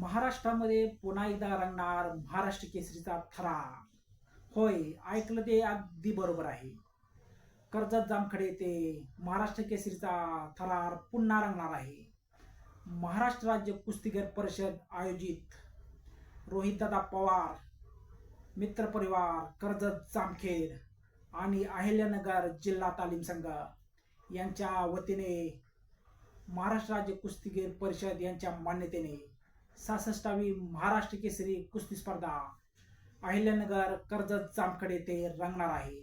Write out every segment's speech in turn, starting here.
महाराष्ट्रामध्ये पुन्हा एकदा रंगणार महाराष्ट्र केसरीचा थरा. होय ऐकलं ते अगदी बरोबर आहे. कर्जत जामखडे येथे महाराष्ट्र केसरीचा थरार पुन्हा रंगणार आहे. महाराष्ट्र राज्य कुस्तीगीर परिषद आयोजित. रोहितदादा पवार मित्रपरिवार कर्जत जामखेड आणि अहिल्यानगर जिल्हा तालीम संघ यांच्या वतीने महाराष्ट्र राज्य कुस्तीगीर परिषद यांच्या मान्यतेने सहासष्टावी महाराष्ट्र केसरी कुस्ती स्पर्धा. अहिल्यानगर कर्जत जामखेड येथे रंगणार आहे.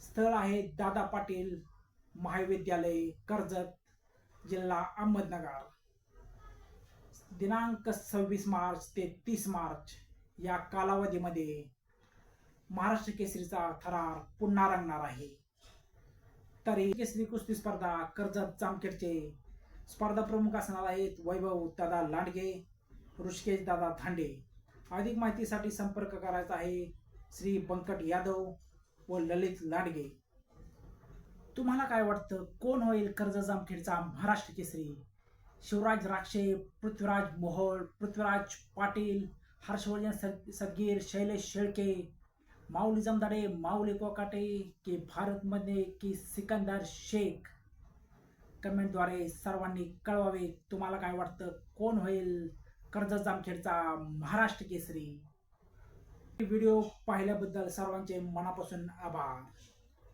स्थळ आहे दादा पाटील महाविद्यालय कर्जत जिल्हा अहमदनगर. दिनांक सव्वीस मार्च ते तीस मार्च या कालावधीमध्ये महाराष्ट्र केसरीचा थरार पुन्हा रंगणार आहे. तरी केसरी कुस्ती स्पर्धा कर्जत जामखेडचे स्पर्धा प्रमुख असणार आहेत वैभव दादा लांडगे ऋषिकेश दादा धांडे अधिक माहितीसाठी संपर्क करायचा आहे श्री बंकट यादव व ललित लांडगे. तुम्हाला काय वाटतं? कोण होईल कर्ज जामखेडचा महाराष्ट्र केसरी? शिवराज राक्षे पृथ्वीराज मोहोळ पृथ्वीराज पाटील हर्षवर्धन सद सदगीर शैलेश शेळके माऊली जमदाडे माऊली कोकाटे की भारतमध्ये की सिकंदर शेख. कमेंटद्वारे सर्वांनी कळवावे. तुम्हाला काय वाटतं? कोण होईल? कर्जत जामखेडचा महाराष्ट्र केसरी. व्हिडिओ पाहिल्याबद्दल सर्वांचे मनापासून आभार.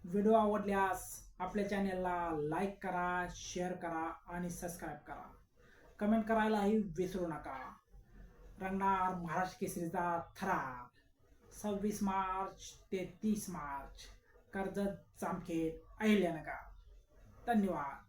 व्हिडिओ आवडल्यास आपल्या चॅनेलला लाईक करा शेअर करा आणि सबस्क्राईब करा. कमेंट करायलाही विसरू नका. रंगणार महाराष्ट्र केसरीचा थरार. सव्वीस मार्च ते तीस मार्च. कर्जत जामखेड अहिल्यानगर. धन्यवाद.